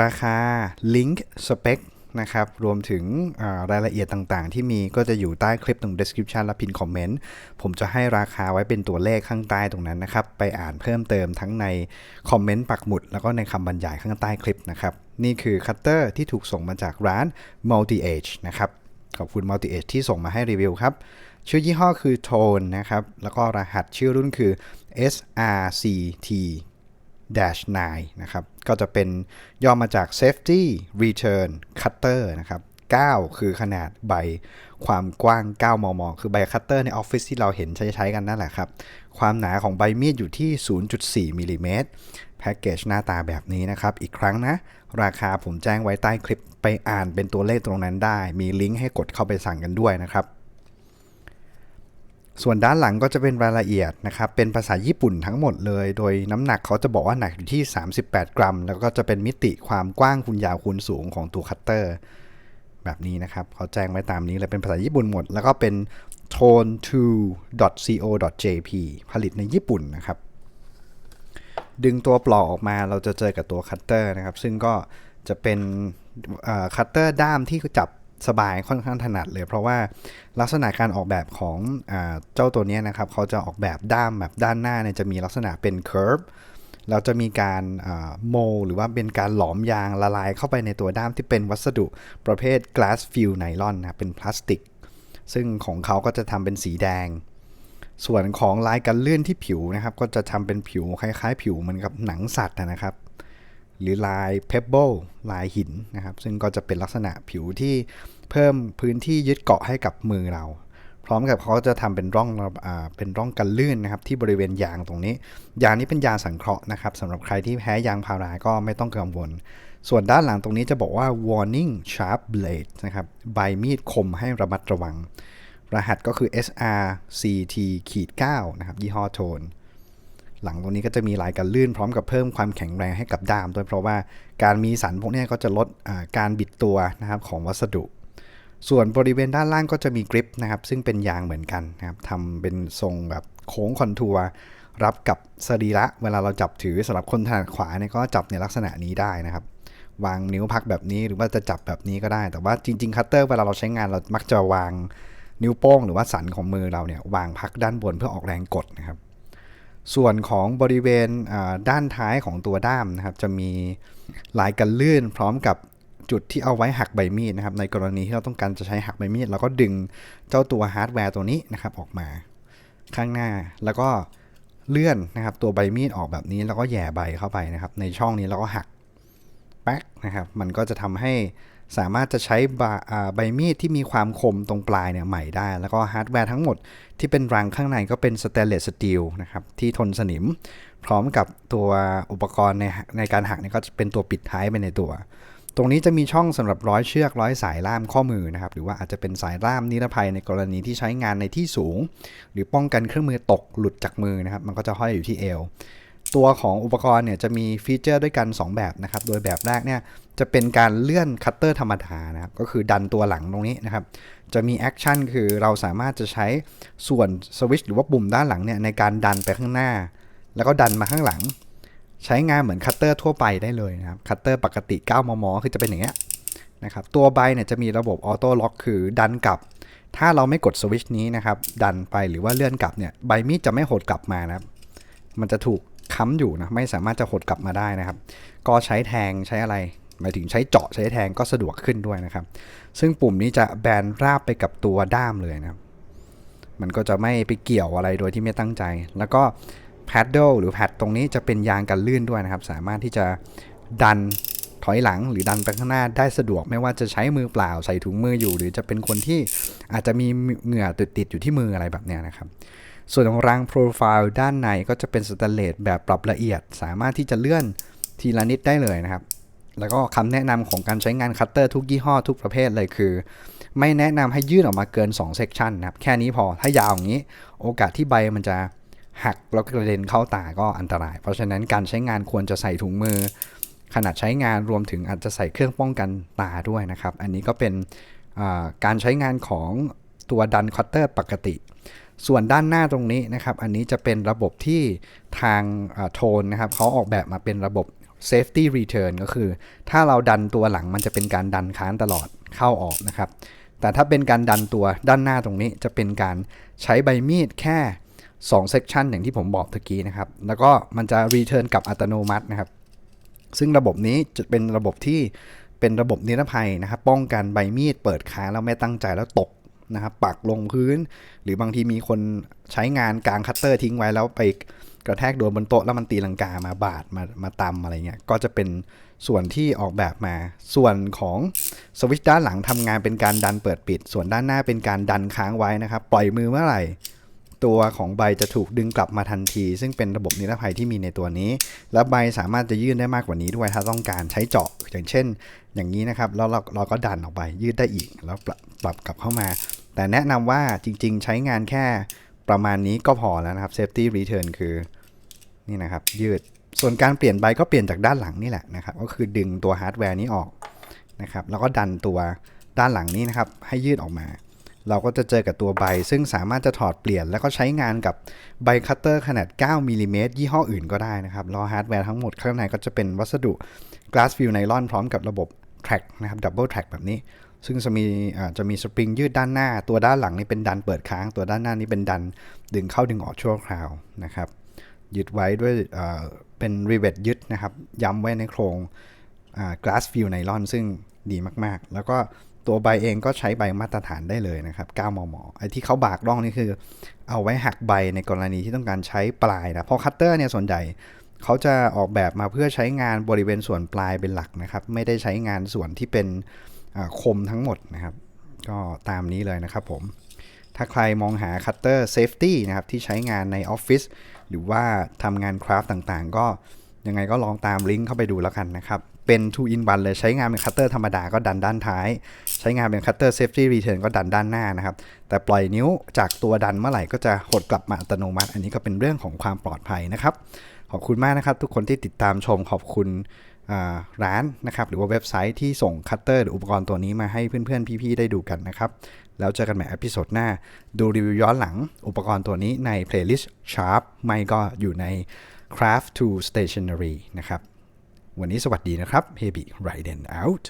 ราคาลิงก์สเปคนะครับ รวมถึงรายละเอียดต่างๆ ที่มีก็จะอยู่ใต้คลิปตรง description และพินคอมเมนต์ ผมจะให้ราคาไว้เป็นตัวเลขข้างใต้ตรงนั้นนะครับ ไปอ่านเพิ่มเติมทั้งในคอมเมนต์ปักหมุด แล้วก็ในคำบรรยายข้างใต้คลิปนะครับ นี่คือคัตเตอร์ที่ถูกส่งมาจากร้าน Multi Age นะครับ ขอบคุณ Multi Age ที่ส่งมาให้รีวิวครับ ชื่อยี่ห้อคือ Tone นะครับ แล้วก็รหัสชื่อรุ่นคือ SRCT 9 นะครับ ก็จะเป็นย่อมาจาก safety return cutter นะครับ 9 คือขนาดใบความกว้าง 9 มม คือใบคัตเตอร์ในออฟฟิศที่เราเห็นใช้ใช้กันนั่นแหละครับ ความหนาของใบมีดอยู่ที่ 0.4มิลิเมตรแพ็กเกจหน้าตาแบบนี้นะครับ อีกครั้งนะ ราคาผมแจ้งไว้ใต้คลิปไปอ่านเป็นตัวเลขตรงนั้นได้ มีลิงก์ให้กดเข้าไปสั่งกันด้วยนะครับ ส่วนด้านหลังก็จะเป็นรายละเอียดนะครับ เป็นภาษาญี่ปุ่นทั้งหมดเลย โดยน้ำหนักเขาจะบอกว่าหนักอยู่ที่ 38 กรัม แล้วก็จะเป็นมิติความกว้างคูณยาวคูณสูงของตัวคัตเตอร์ แบบนี้นะครับ เขาแจ้งไว้ตามนี้เลยเป็นภาษาญี่ปุ่นหมด แล้วก็เป็น tone2.co.jp ผลิตในญี่ปุ่นนะครับ ดึงตัวปลอกออกมาเราจะเจอกับตัวคัตเตอร์นะครับ ซึ่งก็จะเป็นคัตเตอร์ด้ามที่จับ สบายค่อนข้างถนัดเลย เพราะว่าลักษณะการออกแบบของอเจ้าตัวนี้นะครับเขาจะออกแบบด้ามแบบด้านหน้าเนี่ยจะมีลักษณะเป็น curve แล้วจะมีการโม หรือว่าเป็นการหลอมยางละลายเข้าไปในตัวด้ามที่เป็นวัสดุประเภท glass fill nylon นะเป็นพลาสติก ซึ่งของเขาก็จะทำเป็นสีแดง ส่วนของลายกันลื่อนที่ผิวนะครับ ก็จะทำเป็นผิวคล้ายๆ ผิวเหมือนกับหนังสัตว์นะครับ หรือลายเพบเบิลลายหินนะครับ ซึ่งก็จะเป็นลักษณะผิวที่เพิ่มพื้นที่ยึดเกาะให้กับมือเรา พร้อมกับเขาจะทำเป็นร่องเป็นร่องกันลื่นนะครับที่บริเวณยางตรงนี้ ยางนี้เป็นยางสังเคราะห์นะครับสำหรับใครที่แพ้ยางพาราก็ไม่ต้องกังวล ส่วนด้านหลังตรงนี้จะบอกว่า warning sharp blade นะครับใบมีดคมให้ระมัดระวัง รหัสก็คือ SRCT ขีด9นะครับยี่ห้อโทน หลังตรงนี้ก็จะมีลายกันลื่นพร้อมกับเพิ่มความแข็งแรงให้กับด้ามด้วยเพราะว่าการมีสันพวกนี้ก็จะลดการบิดตัวนะครับของวัสดุ ส่วนบริเวณด้านล่างก็จะมีกริปนะครับซึ่งเป็นยางเหมือนกันนะครับทำเป็นทรงแบบโค้งคอนทัวร์รับกับสรีระเวลาเราจับถือสำหรับคนถนัดขวาเนี่ยก็จับในลักษณะนี้ได้นะครับ วางนิ้วพักแบบนี้หรือว่าจะจับแบบนี้ก็ได้ แต่ว่าจริงๆคัตเตอร์เวลาเราใช้งานเรามักจะวางนิ้วโป้งหรือว่าสันของมือเราเนี่ยวางพักด้านบนเพื่อออกแรงกดนะครับ ส่วนของบริเวณด้านท้ายของตัวด้ามนะครับ จะมีลายกันลื่นพร้อมกับจุดที่เอาไว้หักใบมีดนะครับ ในกรณีที่เราต้องการจะใช้หักใบมีดเราก็ดึงเจ้าตัวฮาร์ดแวร์ตัวนี้นะครับออกมา ข้างหน้าแล้วก็เลื่อนนะครับ ตัวใบมีดออกแบบนี้แล้วก็แย่ใบเข้าไปนะครับ ในช่องนี้เราก็หักแป๊กนะครับ มันก็จะทำให้ สามารถจะใช้ใบมีดที่มีความคมตรงปลายเนี่ยใหม่ได้ แล้วก็ฮาร์ดแวร์ทั้งหมดที่เป็นรังข้างในก็เป็นสเตนเลสสตีลนะครับที่ทนสนิม พร้อมกับตัวอุปกรณ์ในในการหักเนี่ยก็จะเป็นตัวปิดท้ายไปในตัว ตรงนี้จะมีช่องสำหรับร้อยเชือกร้อยสายล่ามข้อมือนะครับหรือว่าอาจจะเป็นสายล่ามนิรภัยในกรณีที่ใช้งานในที่สูง หรือป้องกันเครื่องมือตกหลุดจากมือนะครับมันก็จะห้อยอยู่ที่เอว ตัวของอุปกรณ์เนี่ยจะมีฟีเจอร์ด้วยกัน 2 แบบนะครับ โดยแบบแรกเนี่ยจะเป็นการเลื่อนคัตเตอร์ธรรมดานะครับก็คือดันตัวหลังตรงนี้นะครับ จะมีแอคชั่นคือเราสามารถจะใช้ส่วนสวิชหรือว่าปุ่มด้านหลังเนี่ยในการดันไปข้างหน้า แล้วก็ดันมาข้างหลัง ใช้งานเหมือนคัตเตอร์ทั่วไปได้เลยนะครับคัตเตอร์ปกติ 9 มม คือจะเป็นอย่างเงี้ยนะครับตัวใบเนี่ยจะมีระบบออโต้ล็อกคือดันกลับ ถ้าเราไม่กดสวิชนี้นะครับดันไปหรือว่าเลื่อนกลับเนี่ยใบมีดจะไม่หดกลับมานะครับมันจะถูก ค้ำอยู่นะไม่สามารถจะหดกลับมาได้นะครับ ก็ใช้แทงใช้อะไรหมายถึงใช้เจาะใช้แทงก็สะดวกขึ้นด้วยนะครับ ซึ่งปุ่มนี้จะแบนราบไปกับตัวด้ามเลยนะครับ มันก็จะไม่ไปเกี่ยวอะไรโดยที่ไม่ตั้งใจ แล้วก็แพดเดิลหรือแพดตรงนี้จะเป็นยางกันลื่นด้วยนะครับ สามารถที่จะดันถอยหลังหรือดันไปข้างหน้าได้สะดวกไม่ว่าจะใช้มือเปล่าใส่ถุงมืออยู่ หรือจะเป็นคนที่อาจจะมีเหงื่อติดๆอยู่ที่มืออะไรแบบนี้นะครับ ส่วนของรางโปรไฟล์ด้านในก็จะเป็นสแตนเลสแบบปรับละเอียด สามารถที่จะเลื่อนทีละนิดได้เลยนะครับ แล้วก็คำแนะนำของการใช้งานคัตเตอร์ทุกยี่ห้อทุกประเภทเลยคือ ไม่แนะนำให้ยื่นออกมาเกิน2เซกชันนะครับ แค่นี้พอถ้ายาวอย่างนี้ โอกาสที่ใบมันจะหักแล้วกระเด็นเข้าตาก็อันตราย เพราะฉะนั้นการใช้งานควรจะใส่ถุงมือ ขนาดใช้งานรวมถึงอาจจะใส่เครื่องป้องกันตาด้วยนะครับ อันนี้ก็เป็นการใช้งานของตัวดันคัตเตอร์ปกติ ส่วนด้านหน้าตรงนี้นะครับ อันนี้จะเป็นระบบที่ทางโทนนะครับเขาออกแบบมาเป็นระบบ safety return ก็คือ ถ้าเราดันตัวหลังมันจะเป็นการดันค้านตลอดเข้าออกนะครับ แต่ถ้าเป็นการดันตัวด้านหน้าตรงนี้จะเป็นการใช้ใบมีดแค่2 section อย่างที่ผมบอกตะกี้นะครับ แล้วก็มันจะ return กลับอัตโนมัตินะครับ ซึ่งระบบนี้จะเป็นระบบที่เป็นระบบนิรภัยนะครับ ป้องกันใบมีดเปิดค้างแล้วไม่ตั้งใจแล้วตก นะครับปักลงพื้น หรือบางทีมีคนใช้งานกลางคัตเตอร์ทิ้งไว้แล้วไปกระแทกโดนบนโต๊ะแล้วมันตีลังกามาบาดมามาตำอะไรเงี้ยก็จะเป็นส่วนที่ออกแบบมา ส่วนของสวิตช์ด้านหลังทำงานเป็นการดันเปิดปิด ส่วนด้านหน้าเป็นการดันค้างไว้นะครับ ปล่อยมือเมื่อไหร่ ตัวของใบจะถูกดึงกลับมาทันที ซึ่งเป็นระบบนิรภัยที่มีในตัวนี้ และใบสามารถจะยื่นได้มากกว่านี้ด้วย ถ้าต้องการใช้เจาะอย่างเช่น อย่างนี้นะครับแล้วเราเราก็ดันออกไปยืดได้อีกแล้วปรับปรับกลับเข้ามา แต่แนะนำว่าจริงๆ ใช้งานแค่ประมาณนี้ก็พอแล้วนะครับ safety return คือนี่นะครับ ยืดส่วนการเปลี่ยนใบก็เปลี่ยนจากด้านหลังนี่แหละนะครับ ก็คือดึงตัวฮาร์ดแวร์นี้ออกนะครับ แล้วก็ดันตัวด้านหลังนี้นะครับ ให้ยืดออกมา เราก็จะเจอกับตัวใบ ซึ่งสามารถจะถอดเปลี่ยน แล้วก็ใช้งานกับใบคัตเตอร์ขนาด 9มิลลิเมตรยี่ห้ออื่นก็ได้นะครับลอฮาร์ดแวร์ทั้งหมดข้างในก็จะเป็นวัสดุ glass fill nylon พร้อมกับระบบ track นะครับ double track แบบนี้ ซึ่งจะมีอาจะมีสปริงยืดด้านหน้า ตัวด้านหลังนี่เป็นดันเปิดค้าง ตัวด้านหน้านี่เป็นดันดึงเข้าดึงออกชั่วคราวนะครับ ยึดไว้ด้วยเป็นรีเวทยึดนะครับ ย้ำไว้ในโครงอ่า glass fill nylon ซึ่งดีมากๆ แล้วก็ตัวใบเองก็ใช้ใบมาตรฐานได้เลยนะครับ 9 มม ไอ้ที่เขาบากร่องนี่คือ เอาไว้หักใบในกรณีที่ต้องการใช้ปลายนะเพราะคัตเตอร์เนี่ยส่วนใหญ่เขาจะออกแบบมาเพื่อใช้งานบริเวณส่วนปลายเป็นหลักนะครับ ไม่ได้ใช้งานส่วนที่เป็น คมทั้งหมดนะครับ ก็ตามนี้เลยนะครับผม ถ้าใครมองหาคัตเตอร์เซฟตี้นะครับ ที่ใช้งานในออฟฟิศหรือว่าทำงานคราฟต์ต่างๆ ก็ยังไงก็ลองตามลิงก์เข้าไปดูแล้วกันนะครับ เป็น 2 in 1เลยใช้งานเป็นคัตเตอร์ธรรมดาก็ดันด้านท้าย ใช้งานเป็นคัตเตอร์เซฟตี้รีเทิร์นก็ดันด้านหน้านะครับ แต่ปล่อยนิ้วจากตัวดันเมื่อไหร่ก็จะหดกลับมาอัตโนมัติ อันนี้ก็เป็นเรื่องของความปลอดภัยนะครับ ขอบคุณมากนะครับ ทุกคนที่ติดตามชมขอบคุณ ร้านนะครับหรือว่าเว็บไซต์ที่ส่งคัตเตอร์หรืออุปกรณ์ตัวนี้มาให้เพื่อนๆ พี่ๆ ได้ดูกันนะครับ แล้วเจอกันใหม่อพิโซดหน้า ดูรีวิวย้อนหลังอุปกรณ์ตัวนี้ใน playlist Sharp ไม่ก็อยู่ใน Craft to Stationery นะครับ วันนี้สวัสดีนะครับ h e b y Riden out